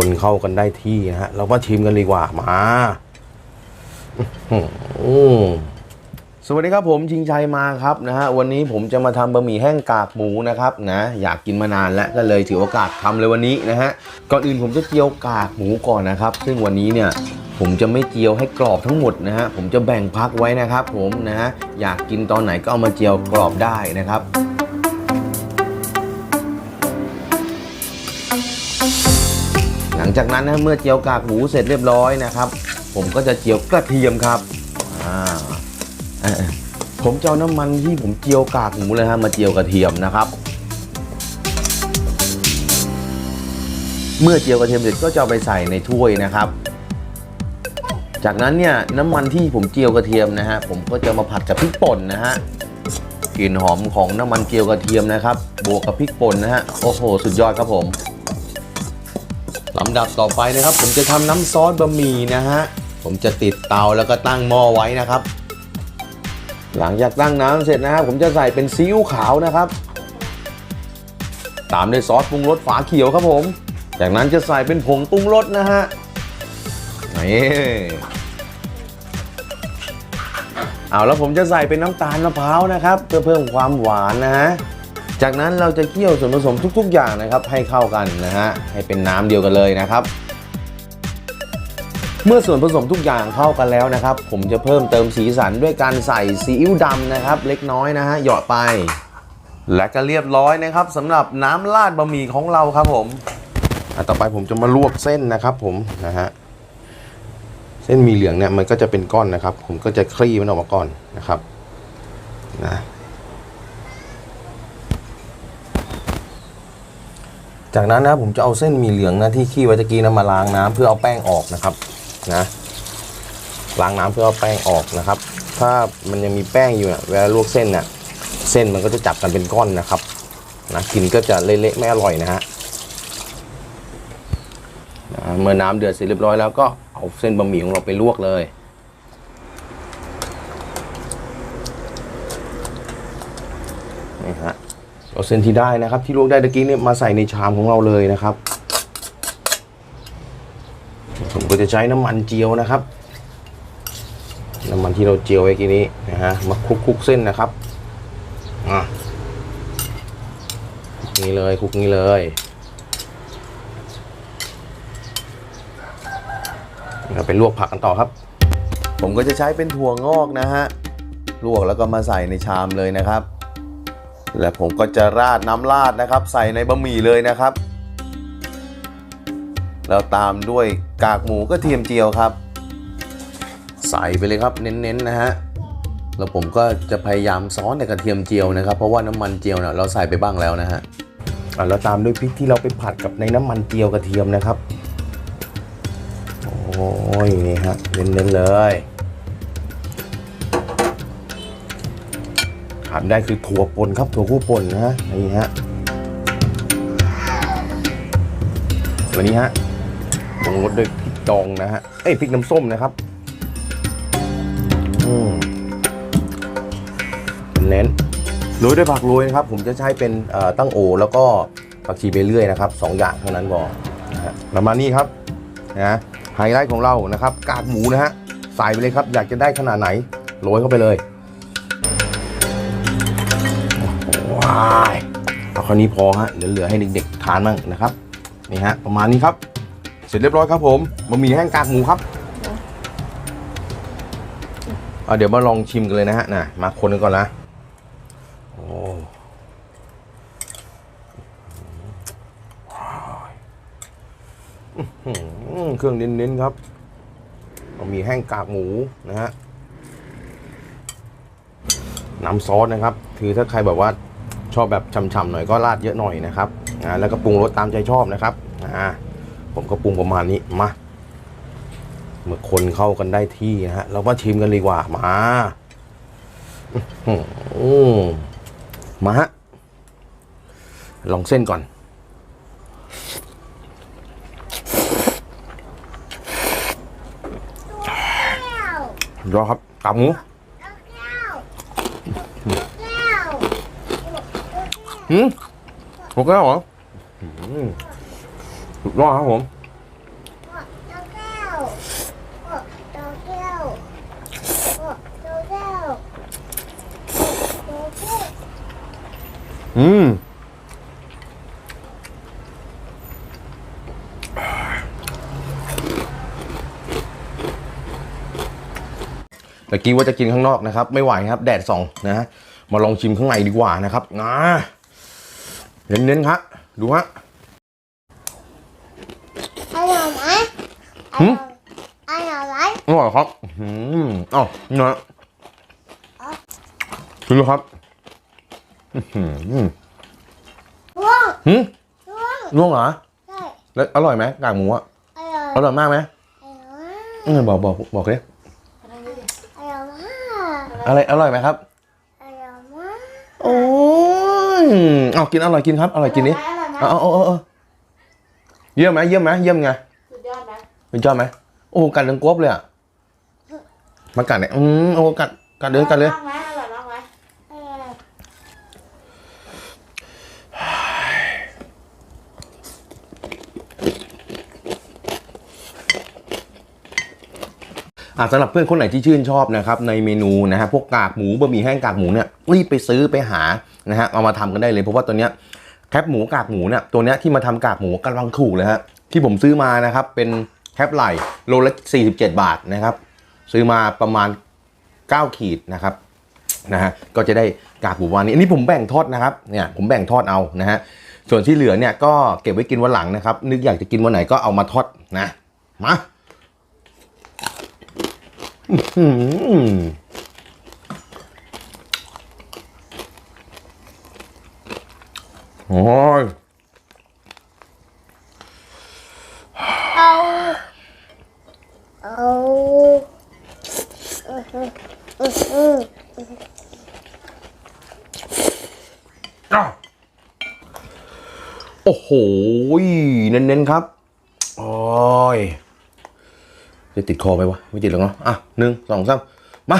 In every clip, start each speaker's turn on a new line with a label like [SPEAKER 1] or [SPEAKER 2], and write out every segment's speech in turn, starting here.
[SPEAKER 1] คนเข้ากันได้ที่นะฮะ เรามาชิมกันดีกว่ามาสวัสดีครับผมชิงชัยมาครับนะฮะวันนี้ผมจะมาทำบะหมี่แห้งกากหมูนะครับนะอยากกินมานานแล้วก็เลยถือโอกาสทำเลยวันนี้นะฮะก่อนอื่นผมจะเจียวกากหมูก่อนนะครับ ซึ่งวันนี้เนี่ยผมจะไม่เจียวให้กรอบทั้งหมดนะฮะผมจะแบ่งพักไว้นะครับ ผมนะฮะอยากกินตอนไหนก็เอามาเจียวกรอบได้นะครับ งจากนั้นนะเมื่อเจียวกากหมูเสร็จเรียบร้อยนะครับ ผมก็จะเจียวกระเทียมครับอ่าเอ่อผมจะเอาน้ำมันที่ผมเจียวกากหมูเลยฮะมาเจียวกระเทียมนะครับ เมื่อเจียวกระเทียมเสร็จก็จะเอาไปใส่ในถ้วยนะครับ จากนั้นเนี่ยน้ำมันที่ผมเจียวกระเทียมนะฮะผมก็จะมาผัดกับพริกป่นนะฮะกลิ่นหอมของน้ำมันเจียวกระเทียมนะครับบวกกับพริกป่นนะฮะโอ้โหสุดยอดครับผม ลำดับต่อไปนะครับ ผมจะทำน้ำซอสบะหมี่นะฮะ ผมจะติดเตาแล้วก็ตั้งหม้อไว้นะครับ หลังจากตั้งน้ำเสร็จนะฮะผมจะใส่เป็นซีอิ๊วขาวนะครับ ตามด้วยซอสปรุงรสฝาเขียวครับผม จากนั้นจะใส่เป็นผงปรุงรสนะฮะนี่เอาแล้วผมจะใส่เป็นน้ำตาลมะพร้าวนะครับ เพื่อเพิ่มความหวานนะฮะ จากนั้นเราจะเคี่ยวส่วนผสมทุก ๆ อย่างนะครับ ให้เข้ากันนะฮะให้เป็นน้ำเดียวกันเลยนะครับ เมื่อส่วนผสมทุกอย่างเข้ากันแล้วนะครับ ผมจะเพิ่มเติมสีสันด้วยการใส่ซีอิ๊วดำนะครับ เล็กน้อยนะฮะหยอดไป และก็เรียบร้อยนะครับสำหรับน้ำราดบะหมี่ของเราครับผมต่อไปผมจะมาลวกเส้นนะครับ ผมนะฮะเส้นมีเหลืองเนี่ยมันก็จะเป็นก้อนนะครับ ผมก็จะคลี่มันออกมาก่อนนะครับนะ จากนั้นนะผมจะเอาเส้นหมีเหลืองนะที่ขี้ไว้ตะกี้นะมาล้างน้ำเพื่อเอาแป้งออกนะครับนะล้างน้ำเพื่อเอาแป้งออกนะครับ ถ้ามันยังมีแป้งอยู่นะเวลาลวกเส้นน่ะเส้นมันก็จะจับกันเป็นก้อนนะครับนะกินก็จะเละๆไม่อร่อยนะฮะนะเมื่อน้ำเดือดเสร็จเรียบร้อยแล้วก็เอาเส้นบะหมี่ของเราไปลวกเลยนี่ฮะ เอาเส้นที่ได้นะครับ ที่ลวกได้ตะกี้เนี่ยมาใส่ในชามของเราเลยนะครับ ผมก็จะใช้น้ำมันเจียวนะครับ น้ำมันที่เราเจียวไว้กี้นี้นะฮะมาคลุกคลุกเส้นนะครับอะนี้เลยคลุกนี้เลยเราไปลวกผักกันต่อครับ ผมก็จะใช้เป็นถั่วงอกนะฮะลวกแล้วก็มาใส่ในชามเลยนะครับ และผมก็จะราดน้ำราดนะครับ ใส่ในบะหมี่เลยนะครับ แล้วตามด้วยกากหมูกระเทียมเจียวครับ ใส่ไปเลยครับเน้นๆนะฮะแล้วผมก็จะพยายามซ้อนในกระเทียมเจียวนะครับ เพราะว่าน้ำมันเจียวเนะเราใส่ไปบ้างแล้วนะฮะอะแล้วตามด้วยพริกที่เราไปผัดกับในน้ำมันเจียวกระเทียมนะครับ โอ้ยนี่ฮะเน้นๆเลย ขาดไม่ได้คือถั่วป่นครับถั่วคู่ป่นนะฮะนี่ฮะวันนี้ฮะปรุงรสด้วยพริกดองนะฮะเอ้ยพริกน้ำส้มนะครับอืมเน้นโรยด้วยผักโรยนะครับ ผมจะใช้เป็นตั้งโอ แล้วก็ผักชีไปเรื่อยนะครับสองอย่างเท่านั้นพอนะฮะประมาณนี้ครับนะไฮไลท์ของเรานะครับ กากหมูนะฮะใส่ไปเลยครับ อยากจะได้ขนาดไหนโรยเข้าไปเลย เอาคราวนี้พอฮะเหลือให้เด็กๆทานบ้างนะครับนี่ฮะประมาณนี้ครับ เสร็จเรียบร้อยครับผมบะหมี่แห้งกากหมูครับเอาเดี๋ยวมาลองชิมกันเลยนะฮะนะมาคนกันก่อนนะโอ้เครื่องเน้นๆครับบะหมี่แห้งกากหมูนะฮะน้ำซอสนะครับ คือถ้าใครแบบว่า ชอบแบบฉ่ำๆหน่อยก็ราดเยอะหน่อยนะครับอ่าแล้วก็ปรุงรสตามใจชอบนะครับอ่าผมก็ปรุงประมาณนี้มาเมื่อคนเข้ากันได้ที่นะฮะเรามาชิมกันดีกว่ามาอื้อหือมาฮะลองเส้นก่อน รอครับกับหมู หืมหกแก้วเหรอสุดยอดครับผมอืมตะกี้ว่าจะกินข้างนอกนะครับ ไม่ไหวครับ แดดส่องนะฮะมาลองชิมข้างในดีกว่านะครับนะ เน้นๆครับดูฮะ
[SPEAKER 2] อร่อยไหมอ
[SPEAKER 1] หื
[SPEAKER 2] ร่อ
[SPEAKER 1] ม
[SPEAKER 2] ยอร่อยไหม
[SPEAKER 1] อร่อยครับอืมอ้าวนี่นะชิมดูครับอื้อหือ
[SPEAKER 2] ร่วง
[SPEAKER 1] หืม
[SPEAKER 2] ร่วง
[SPEAKER 1] ง่วงเหรอ
[SPEAKER 2] ใช่
[SPEAKER 1] แล้วอร่อยไหมกากหมูอะ
[SPEAKER 2] อร่อย
[SPEAKER 1] อร่อยมากไหม
[SPEAKER 2] อร่อย
[SPEAKER 1] เออบอกบอกบอกเลย
[SPEAKER 2] อร่อยมาก
[SPEAKER 1] อะไรอร่อยไหมครับ
[SPEAKER 2] อร่อยมาก
[SPEAKER 1] โอ้ย เอากินอร่อยกินครับอร่อยกินนี้
[SPEAKER 3] อร่อยไหม
[SPEAKER 1] เอาเอาเอาเอาเยี่ยมไหมเยี่ยมไหมเยี่ยมไง
[SPEAKER 3] สุดยอดไหม
[SPEAKER 1] เป็นชอบไหมโอ้กัดดังกรอบเลยอะมากัดเนี่ยอืมโอ้กัดกัดเลยกัดเลย
[SPEAKER 3] อร่อยมากไหมอร่อยมากไหม
[SPEAKER 2] อร่อย
[SPEAKER 1] อะ สำหรับเพื่อนคนไหนที่ชื่นชอบนะครับในเมนูนะฮะพวกกากหมูบะหมี่แห้งกากหมูเนี่ยรีบไปซื้อไปหานะฮะเอามาทำกันได้เลย เพราะว่าตัวเนี้ยแคปหมูกากหมูเนี่ยตัวเนี้ยที่มาทำกากหมูกำลังถูกเลยฮะที่ผมซื้อมานะครับเป็นแคปไหลโลละ47 บาทนะครับ ซื้อมาประมาณ 9 ขีดนะครับนะฮะก็จะได้กากหมูวันนี้อันนี้ผมแบ่งทอดนะครับเนี่ยผมแบ่งทอดเอานะฮะส่วนที่เหลือเนี่ยก็เก็บไว้กินวันหลังนะครับ นึกอยากจะกินวันไหนก็เอามาทอดนะมา โอ้ย
[SPEAKER 2] เอาเอาอือหืออือหือ
[SPEAKER 1] อ้าวโอ้โห เน้นๆครับ โอ้ย จะติดคอไปวะ ไม่ติดหรอกเนาะ อะหนึ่งสองสามมา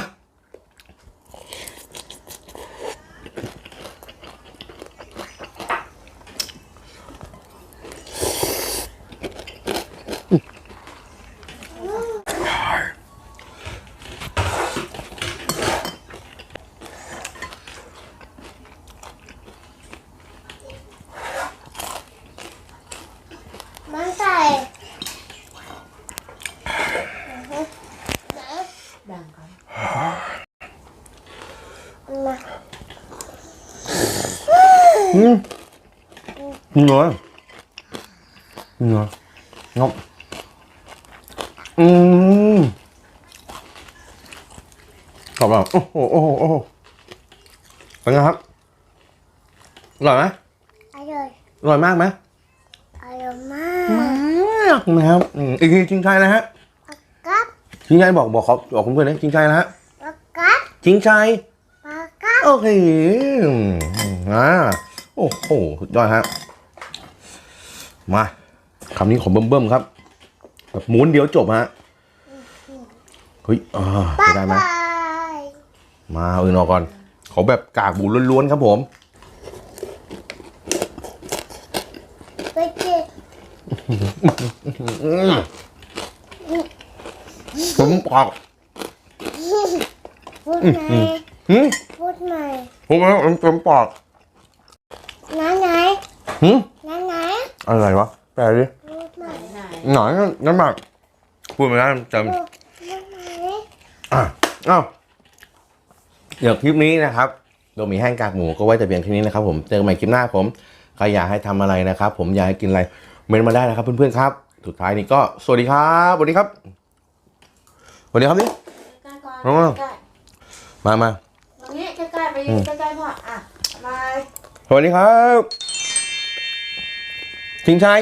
[SPEAKER 2] มันใส่อือหือไหน
[SPEAKER 3] แบ่งกัน
[SPEAKER 2] มา
[SPEAKER 1] อืมเหนื่อยเหนื่อยงบอืมขอบคุณโอ้โหโอ้โหโอ้โหเป็นไงครับอร่อยไหม
[SPEAKER 2] อร่อย
[SPEAKER 1] อร่อยมากไหม
[SPEAKER 2] อร่อยมามา
[SPEAKER 1] กกนะครับอืมอีกทีชิงชัยนะฮะ
[SPEAKER 2] ปากกับ
[SPEAKER 1] ชิงชัยบอกบอกเขาบอกคุณเพื่อนนะชิงชัยนะฮะ
[SPEAKER 2] ปากกับ
[SPEAKER 1] ชิงชัย
[SPEAKER 2] ปากกับ
[SPEAKER 1] โอเคอืมอ่า โอ้โหสุดยอดฮะมาคำนี้ขอเบิ่มๆครับ แบบม้วนเดียวจบฮะเฮ้ยอ่า
[SPEAKER 2] บ๊าย
[SPEAKER 1] จะได้ไหม
[SPEAKER 2] บาย
[SPEAKER 1] มาเอาอื่นออกก่อนขอแบบกากหมูล้วนๆครับผม
[SPEAKER 2] ไปเก็บ
[SPEAKER 1] อืมผมปาก
[SPEAKER 2] พูดไหน
[SPEAKER 1] หืม
[SPEAKER 2] พูดไหน
[SPEAKER 1] ผมเอาเต็มปาก
[SPEAKER 2] น้าไหน
[SPEAKER 1] หืม
[SPEAKER 2] น้าไหน
[SPEAKER 1] อะไรวะแปลดิ
[SPEAKER 2] พูดไหน
[SPEAKER 3] ไหน
[SPEAKER 1] หน่อยน้ำหมักพูดไม่ได้จำ
[SPEAKER 2] พูดไหน
[SPEAKER 1] อะอ้าวเดี๋ยวคลิปนี้นะครับโดหมีแห้งกากหมูก็ไว้แต่เพียงเท่านี้นะครับผมเจอกันใหม่คลิปหน้าผมใครอยากให้ทำอะไรนะครับ ผมอยากให้กินอะไรเมนต์มาได้นะครับ เพื่อนๆครับ สุดท้ายนี้ก็สวัสดีครับสวัสดีครับสวัสดีครับนี่
[SPEAKER 3] ใกล้ๆก่อน
[SPEAKER 1] เอามา
[SPEAKER 3] ใกล้
[SPEAKER 1] มามา
[SPEAKER 3] ๆตรงนี้ใกล้ๆไปยืนใกล้ๆพ่ออะมา
[SPEAKER 1] สวัสดีครับ ชิงชัย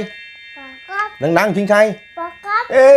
[SPEAKER 2] ปากกับ
[SPEAKER 1] ดังๆชิงชัย
[SPEAKER 2] ปากกับ
[SPEAKER 1] เอ้